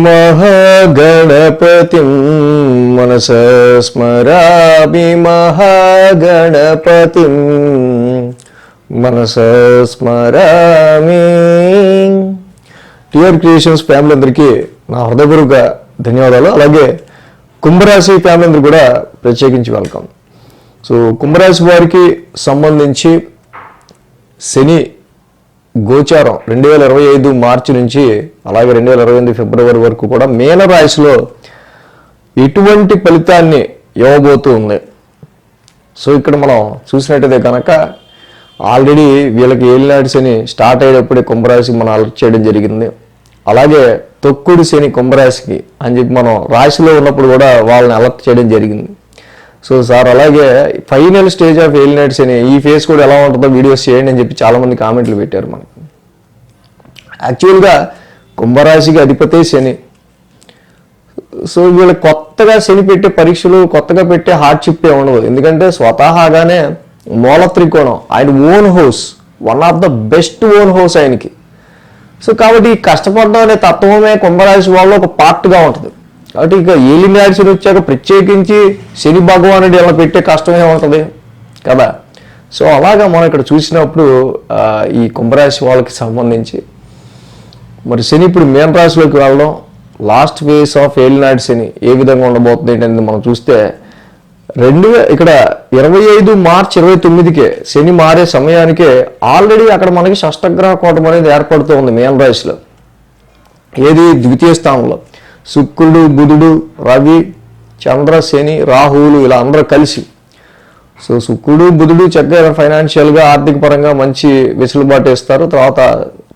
महागणपतिं मनस स्मरामि महागणपतिं మనస స్మరామి టిఆర్ క్రియేషన్స్ ఫ్యామిలీ అందరికీ నా హృదయపూర్వక ధన్యవాదాలు అలాగే కుంభరాశి ఫ్యామిలీ అందరికీ కూడా ప్రత్యేకించి వెల్కమ్ సో కుంభరాశి వారికి సంబంధించి శని గోచారం రెండు వేల ఇరవై ఐదు మార్చి నుంచి అలాగే రెండు వేల ఇరవై ఎనిమిది ఫిబ్రవరి వరకు కూడా మీన రాశిలో ఎటువంటి ఫలితాన్ని ఇవ్వబోతూ ఉంది. సో ఇక్కడ మనం చూసినట్టయితే కనుక ఆల్రెడీ వీళ్ళకి ఏలినాటి శని స్టార్ట్ అయ్యేటప్పుడే కుంభరాశికి మనం అలర్ట్ చేయడం జరిగింది. అలాగే తొక్కుడు శని కుంభరాశికి అని చెప్పి మనం రాశిలో ఉన్నప్పుడు కూడా వాళ్ళని అలర్ట్ చేయడం జరిగింది. సో సార్ అలాగే ఫైనల్ స్టేజ్ ఆఫ్ ఎయిలినైట్స్ అని ఈ ఫేస్ కూడా ఎలా ఉంటుందో వీడియోస్ చేయండి అని చెప్పి చాలామంది కామెంట్లు పెట్టారు మనకి. యాక్చువల్గా కుంభరాశికి అధిపతే శని. సో వీళ్ళు కొత్తగా శని పెట్టే పరీక్షలు కొత్తగా పెట్టే హార్డ్షిప్ ఏ ఉండదు. ఎందుకంటే స్వతహాగానే మూల త్రికోణం ఆయన own house one of the best own house ఆయనకి. సో కాబట్టి ఈ కష్టపడడం అనే తత్వమే కుంభరాశి వాళ్ళు ఒక పార్ట్గా ఉంటుంది. కాబట్టి ఇక ఏలిని శని వచ్చాక ప్రత్యేకించి శని భగవానుడు ఇలా పెట్టే కష్టమే ఉంటుంది కదా? సో అలాగా మనం ఇక్కడ చూసినప్పుడు ఈ కుంభరాశి వాళ్ళకి సంబంధించి మరి శని ఇప్పుడు మీన రాశిలోకి వెళ్ళడం లాస్ట్ ఫేస్ ఆఫ్ ఏలినాడు శని ఏ విధంగా ఉండబోతుంది ఏంటనేది మనం చూస్తే రెండు ఇక్కడ ఇరవై ఐదు మార్చ్ ఇరవై తొమ్మిదికే శని మారే సమయానికే ఆల్రెడీ అక్కడ మనకి షష్టగ్రహ కోటం అనేది ఏర్పడుతూ ఉంది మీన రాశిలో. ఏది? ద్వితీయ స్థానంలో. శుక్రుడు బుధుడు రవి చంద్ర శని రాహువులు ఇలా అందరూ కలిసి. సో శుక్రుడు బుధుడు చక్కగా ఫైనాన్షియల్గా ఆర్థిక పరంగా మంచి వెసులుబాటు ఇస్తారు తర్వాత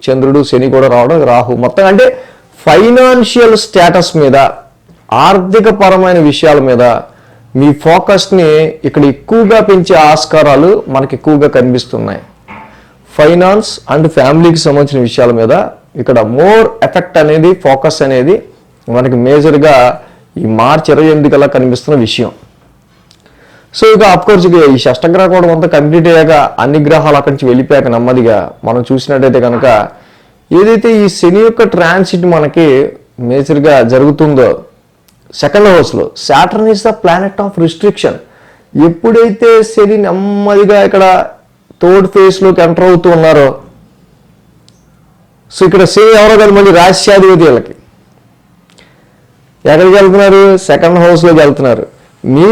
చంద్రుడు శని కూడా రావడం రాహు మొత్తం అంటే ఫైనాన్షియల్ స్టేటస్ మీద ఆర్థిక పరమైన విషయాల మీద మీ ఫోకస్ని ఇక్కడ ఎక్కువగా పెంచే ఆస్కారాలు మనకి ఎక్కువగా కనిపిస్తున్నాయి. ఫైనాన్స్ అండ్ ఫ్యామిలీకి సంబంధించిన విషయాల మీద ఇక్కడ మోర్ ఎఫెక్ట్ అనేది ఫోకస్ అనేది మనకి మేజర్గా ఈ మార్చ్ ఇరవై ఎనిమిది కల్లా కనిపిస్తున్న విషయం. సో ఇక అఫ్కోర్స్ ఇక ఈ షష్టగ్రహ కూడా అంతా కంప్లీట్ అయ్యాక అన్ని గ్రహాలు అక్కడి నుంచి వెళ్ళిపోయాక నెమ్మదిగా మనం చూసినట్టయితే కనుక ఏదైతే ఈ శని యొక్క ట్రాన్సిట్ మనకి మేజర్గా జరుగుతుందో సెకండ్ హౌస్లో Saturn is the planet of restriction ఎప్పుడైతే శని నెమ్మదిగా ఇక్కడ థర్డ్ ఫేస్లోకి ఎంటర్ అవుతూ ఉన్నారో సో ఇక్కడ శని ఎవరో కాదు మళ్ళీ రాశ్యాధిపతి వీళ్ళకి. ఎక్కడికి వెళ్తున్నారు? సెకండ్ హౌస్లోకి వెళ్తున్నారు. మీ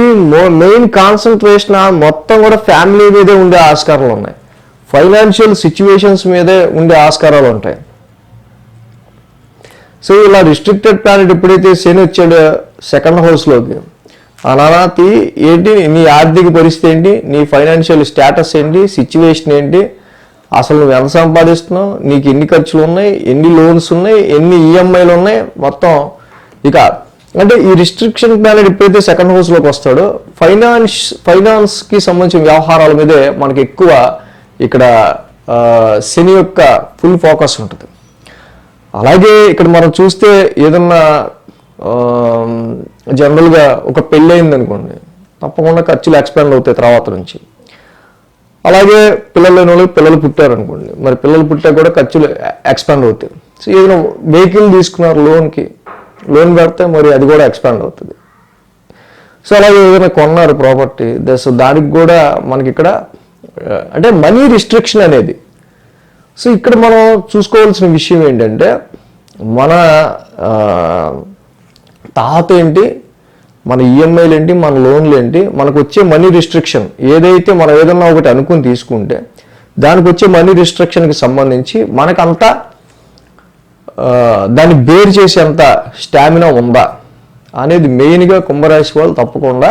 మెయిన్ కాన్సన్ట్రేషన్ మొత్తం కూడా ఫ్యామిలీ మీదే ఉండే ఆస్కారాలు ఉన్నాయి. ఫైనాన్షియల్ సిచ్యువేషన్స్ మీదే ఉండే ఆస్కారాలు ఉంటాయి. సో ఇలా రిస్ట్రిక్టెడ్ ప్లానెట్ ఎప్పుడైతే శని వచ్చాడో సెకండ్ హౌస్లోకి అనానాతి ఏంటి? నీ ఆర్థిక పరిస్థితి ఏంటి? నీ ఫైనాన్షియల్ స్టేటస్ ఏంటి? సిచ్యువేషన్ ఏంటి? అసలు నువ్వు ఎంత సంపాదిస్తున్నావు? నీకు ఎన్ని ఖర్చులు ఉన్నాయి? ఎన్ని లోన్స్ ఉన్నాయి? ఎన్ని ఈఎంఐలు ఉన్నాయి? మొత్తం ఇక అంటే ఈ రిస్ట్రిక్షన్ ప్లానెట్ ఎప్పుడైతే సెకండ్ హౌస్లోకి వస్తాడో ఫైనాన్స్ ఫైనాన్స్కి సంబంధించిన వ్యవహారాల మీదే మనకి ఎక్కువ ఇక్కడ శని యొక్క ఫుల్ ఫోకస్ ఉంటుంది. అలాగే ఇక్కడ మనం చూస్తే ఏదన్నా జనరల్గా ఒక పెళ్ళి అయింది అనుకోండి తప్పకుండా ఖర్చులు ఎక్స్పాండ్ అవుతాయి తర్వాత నుంచి. అలాగే పిల్లలు లేని వాళ్ళు పిల్లలు పుట్టారనుకోండి మరి పిల్లలు పుట్టాక కూడా ఖర్చులు ఎక్స్పాండ్ అవుతాయి. సో ఏదైనా వెహికల్ తీసుకున్నారు లోన్కి లోన్ పెడితే మరి అది కూడా ఎక్స్పాండ్ అవుతుంది. సో అలాగే ఏదైనా కొన్నారు ప్రాపర్టీ సో దానికి కూడా మనకి ఇక్కడ అంటే మనీ రిస్ట్రిక్షన్ అనేది. సో ఇక్కడ మనం చూసుకోవాల్సిన విషయం ఏంటంటే మన తాత ఏంటి మన ఈఎంఐలు ఏంటి మన లోన్లు ఏంటి మనకు వచ్చే మనీ రిస్ట్రిక్షన్ ఏదైతే మనం ఏదన్నా ఒకటి అనుకుని తీసుకుంటే దానికి వచ్చే మనీ రిస్ట్రిక్షన్కి సంబంధించి మనకంతా దాన్ని బేర్ చేసేంత స్టామినా ఉందా అనేది మెయిన్గా కుంభరాశి వాళ్ళు తప్పకుండా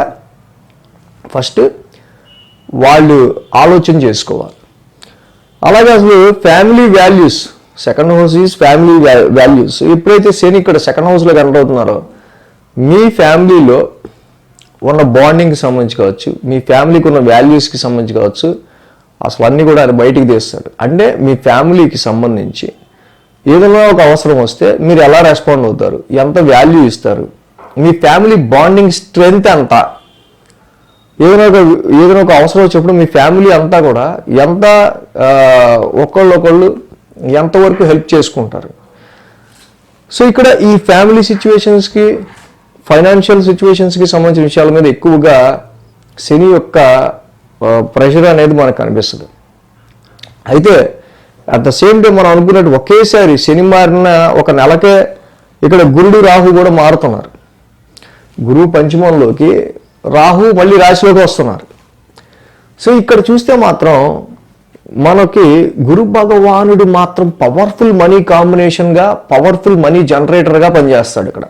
ఫస్ట్ వాళ్ళు ఆలోచన చేసుకోవాలి. అలాగే అసలు family values second house is family values. ఎప్పుడైతే శని ఇక్కడ సెకండ్ హౌస్లో ఎంటర్ అవుతున్నారో మీ ఫ్యామిలీలో ఉన్న బాండింగ్కి సంబంధించి కావచ్చు మీ ఫ్యామిలీకి ఉన్న వాల్యూస్కి సంబంధించి కావచ్చు అసలు అన్నీ కూడా ఆయన బయటికి తీస్తాడు. అంటే మీ ఫ్యామిలీకి సంబంధించి ఏదైనా ఒక అవసరం వస్తే మీరు ఎలా రెస్పాండ్ అవుతారు? ఎంత వాల్యూ ఇస్తారు? మీ ఫ్యామిలీ బాండింగ్ స్ట్రెంగ్త్ ఎంత? ఏదైనా ఒక ఏదైనా ఒక అవసరం వచ్చినప్పుడు మీ ఫ్యామిలీ అంతా కూడా ఎంత ఒకళ్ళు ఒకళ్ళు ఎంతవరకు హెల్ప్ చేసుకుంటారు? సో ఇక్కడ ఈ ఫ్యామిలీ సిచ్యువేషన్స్కి ఫైనాన్షియల్ సిచ్యువేషన్స్కి సంబంధించిన విషయాల మీద ఎక్కువగా శని యొక్క ప్రెషర్ అనేది మనకు కనిపిస్తుంది. అయితే అట్ ద సేమ్ టైం మనం అనుకున్నట్టు ఒకేసారి శని మారిన ఒక నెలకే ఇక్కడ గురుడు రాహు కూడా మారుతున్నారు. గురువు పంచమంలోకి రాహు మళ్ళీ రాశిలోకి వస్తున్నారు. సో ఇక్కడ చూస్తే మాత్రం మనకి గురు భగవానుడు మాత్రం పవర్ఫుల్ మనీ కాంబినేషన్గా పవర్ఫుల్ మనీ జనరేటర్గా పనిచేస్తాడు ఇక్కడ.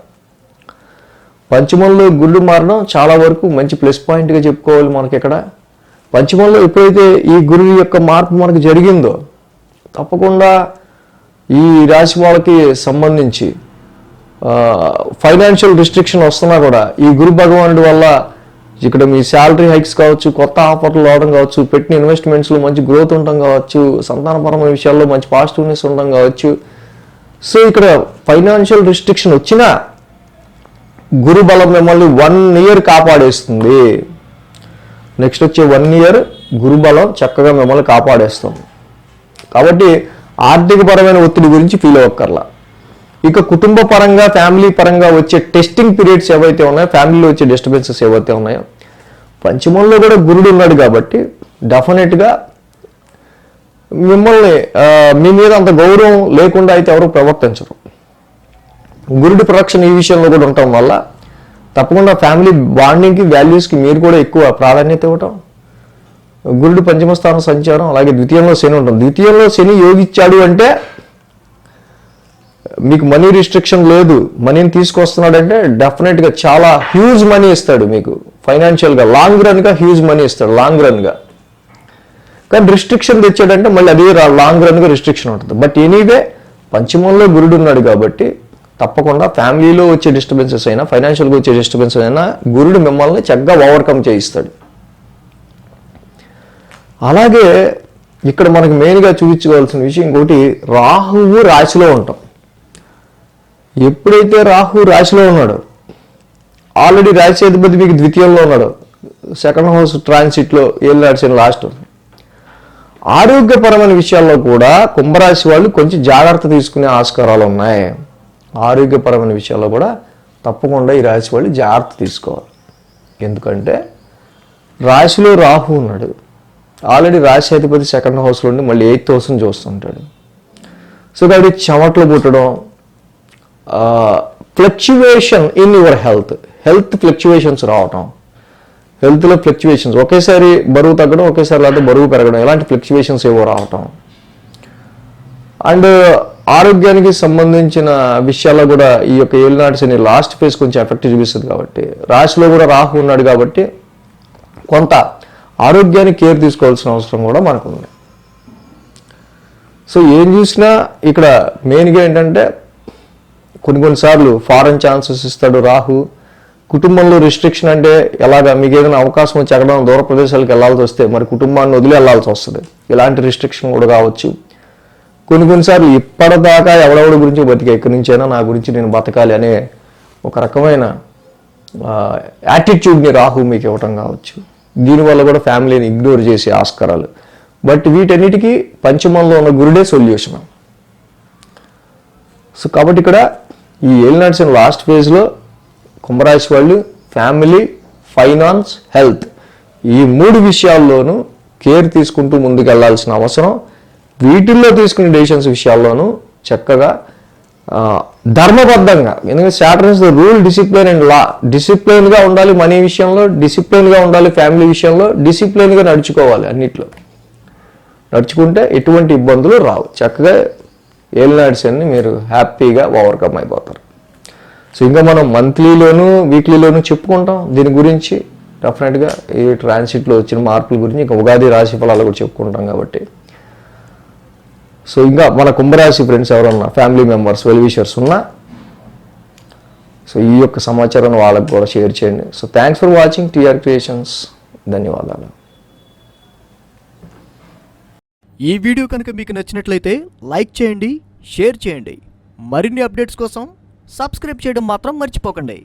పంచమంలో గుళ్ళు మారడం చాలా వరకు మంచి ప్లస్ పాయింట్గా చెప్పుకోవాలి మనకి ఇక్కడ. పంచమంలో ఎప్పుడైతే ఈ గురువు యొక్క మార్పు మనకు జరిగిందో తప్పకుండా ఈ రాశి వాళ్ళకి సంబంధించి ఫైనాన్షియల్ రిస్ట్రిక్షన్ వస్తున్నా కూడా ఈ గురు భగవానుడి వల్ల ఇక్కడ మీ శాలరీ హైక్స్ కావచ్చు కొత్త ఆఫర్లు రావడం కావచ్చు పెట్టిన ఇన్వెస్ట్మెంట్స్లో మంచి గ్రోత్ ఉండడం కావచ్చు సంతానపరమైన విషయాల్లో మంచి పాజిటివ్నెస్ ఉండడం కావచ్చు. సో ఇక్కడ ఫైనాన్షియల్ రిస్ట్రిక్షన్ వచ్చినా గురు బలం మిమ్మల్ని వన్ ఇయర్ కాపాడేస్తుంది. నెక్స్ట్ వచ్చే వన్ ఇయర్ గురు బలం చక్కగా మిమ్మల్ని కాపాడేస్తుంది. కాబట్టి ఆర్థిక పరమైన ఒత్తిడి గురించి ఫీల్ అవ్వక్కర్లా. ఇక కుటుంబ పరంగా ఫ్యామిలీ పరంగా వచ్చే టెస్టింగ్ పీరియడ్స్ ఏవైతే ఉన్నాయో ఫ్యామిలీలో వచ్చే డిస్టర్బెన్సెస్ ఏవైతే ఉన్నాయో పంచమంలో కూడా గురుడు ఉన్నాడు కాబట్టి డెఫినెట్గా మిమ్మల్ని మీ మీద అంత గౌరవం లేకుండా అయితే ఎవరు ప్రవర్తించరు. గురుడి ప్రొడక్షన్ ఈ విషయంలో కూడా ఉండటం వల్ల తప్పకుండా ఫ్యామిలీ బాండింగ్కి వాల్యూస్కి మీరు కూడా ఎక్కువ ప్రాధాన్యత ఇవ్వటం గురుడు పంచమ స్థానం సంచారం అలాగే ద్వితీయంలో శని ఉంటుంది ద్వితీయంలో శని యోగిచ్చాడు అంటే మీకు మనీ రిస్ట్రిక్షన్ లేదు. మనీని తీసుకొస్తున్నాడంటే డెఫినెట్గా చాలా హ్యూజ్ మనీ ఇస్తాడు మీకు. ఫైనాన్షియల్గా లాంగ్ రన్గా హ్యూజ్ మనీ ఇస్తాడు లాంగ్ రన్గా కానీ రిస్ట్రిక్షన్ తెచ్చాడంటే మళ్ళీ అదే లాంగ్ రన్గా రిస్ట్రిక్షన్ ఉంటుంది. బట్ ఎనీవే పంచమంలో గురుడు ఉన్నాడు కాబట్టి తప్పకుండా ఫ్యామిలీలో వచ్చే డిస్టర్బెన్సెస్ అయినా ఫైనాన్షియల్గా వచ్చే డిస్టర్బెన్సెస్ అయినా గురుడు మిమ్మల్ని చక్కగా ఓవర్కమ్ చేయిస్తాడు. అలాగే ఇక్కడ మనకు మెయిన్గా చూపించుకోవాల్సిన విషయం ఇంకోటి రాహువు రాశిలో ఉంటాం. ఎప్పుడైతే రాహు రాశిలో ఉన్నాడో ఆల్రెడీ రాశి అధిపతి మీకు ద్వితీయంలో ఉన్నాడు. సెకండ్ హౌస్ ట్రాన్సిట్లో ఏళ్ళు నడిచిన లాస్ట్ ఆరోగ్యపరమైన విషయాల్లో కూడా కుంభరాశి వాళ్ళు కొంచెం జాగ్రత్త తీసుకునే ఆస్కారాలు ఉన్నాయి. ఆరోగ్యపరమైన విషయాల్లో కూడా తప్పకుండా ఈ రాశి వాళ్ళు జాగ్రత్త తీసుకోవాలి. ఎందుకంటే రాశిలో రాహు ఉన్నాడు. ఆల్రెడీ రాశి అధిపతి సెకండ్ హౌస్లో ఉండి మళ్ళీ ఎయిత్ హౌస్ని చూస్తుంటాడు. సో కాబట్టి చెమట్లు పుట్టడం fluctuation in your health health fluctuations రావటం. హెల్త్లో ఫ్లక్చువేషన్స్ ఒకేసారి బరువు తగ్గడం ఒకేసారి లేకపోతే బరువు పెరగడం ఇలాంటి ఫ్లక్చువేషన్స్ ఏవో రావటం. అండ్ ఆరోగ్యానికి సంబంధించిన విషయాల్లో కూడా ఈ యొక్క ఏలినాటి శని లాస్ట్ ఫేజ్ కొంచెం ఎఫెక్ట్ చూపిస్తుంది కాబట్టి. రాశిలో కూడా రాహు ఉన్నాడు కాబట్టి కొంత ఆరోగ్యానికి కేర్ తీసుకోవాల్సిన అవసరం కూడా మనకు ఉంది సో ఏం చూసినా ఇక్కడ మెయిన్గా ఏంటంటే కొన్ని కొన్నిసార్లు ఫారెన్ ఛాన్సెస్ ఇస్తాడు రాహు. కుటుంబంలో రిస్ట్రిక్షన్ అంటే ఎలాగా మీకు ఏదైనా అవకాశం వచ్చి ఎక్కడ దూర ప్రదేశాలకు వెళ్ళాల్సి వస్తే మరి కుటుంబాన్ని వదిలి వెళ్ళాల్సి వస్తుంది. ఇలాంటి రిస్ట్రిక్షన్ కూడా కావచ్చు. కొన్ని కొన్నిసార్లు ఇప్పటిదాకా ఎవడెవడి గురించి బతికే ఎక్కడి నుంచైనా నా గురించి నేను బతకాలి అనే ఒక రకమైన యాటిట్యూడ్ని రాహు మీకు ఇవ్వటం కావచ్చు. దీనివల్ల కూడా ఫ్యామిలీని ఇగ్నోర్ చేసే ఆస్కారాలు. బట్ వీటన్నిటికీ పంచమంలో ఉన్న గురుడే సొల్యూషన్. సో కాబట్టి ఇక్కడ ఈ ఏలినాడ్స్ లాస్ట్ ఫేజ్లో కుంభరాశి వాళ్ళు ఫ్యామిలీ ఫైనాన్స్ హెల్త్ ఈ మూడు విషయాల్లోనూ కేర్ తీసుకుంటూ ముందుకు వెళ్ళాల్సిన అవసరం. వీటిల్లో తీసుకునే డెసిషన్స్ విషయాల్లోనూ చక్కగా ధర్మబద్ధంగా. ఎందుకంటే Saturn's the rule discipline and law. డిసిప్లిన్గా ఉండాలి మనీ విషయంలో డిసిప్లిన్గా ఉండాలి ఫ్యామిలీ విషయంలో డిసిప్లిన్గా నడుచుకోవాలి అన్నిట్లో. నడుచుకుంటే ఎటువంటి ఇబ్బందులు రావు. చక్కగా ఏలినాడ్స్ అన్ని మీరు హ్యాపీగా ఓవర్కమ్ అయిపోతారు. సో ఇంకా మనం మంత్లీలోను వీక్లీలోను చెప్పుకుంటాం దీని గురించి. డెఫినెట్గా ఈ ట్రాన్సిట్లో వచ్చిన మార్పుల గురించి ఇంకా ఉగాది రాశి ఫలాలు కూడా చెప్పుకుంటాం కాబట్టి. సో ఇంకా మన కుంభరాశి ఫ్రెండ్స్ ఎవరన్నా ఫ్యామిలీ మెంబర్స్ వెల్విషర్స్ ఉన్నా సో ఈ యొక్క సమాచారాన్ని వాళ్ళకు కూడా షేర్ చేయండి. So thanks for watching TR creations ధన్యవాదాలు. ఈ వీడియో కనుక మీకు నచ్చినట్లయితే లైక్ చేయండి షేర్ చేయండి. మరిన్ని అప్డేట్స్ కోసం సబ్స్క్రైబ్ చేయడం మాత్రం మర్చిపోకండి.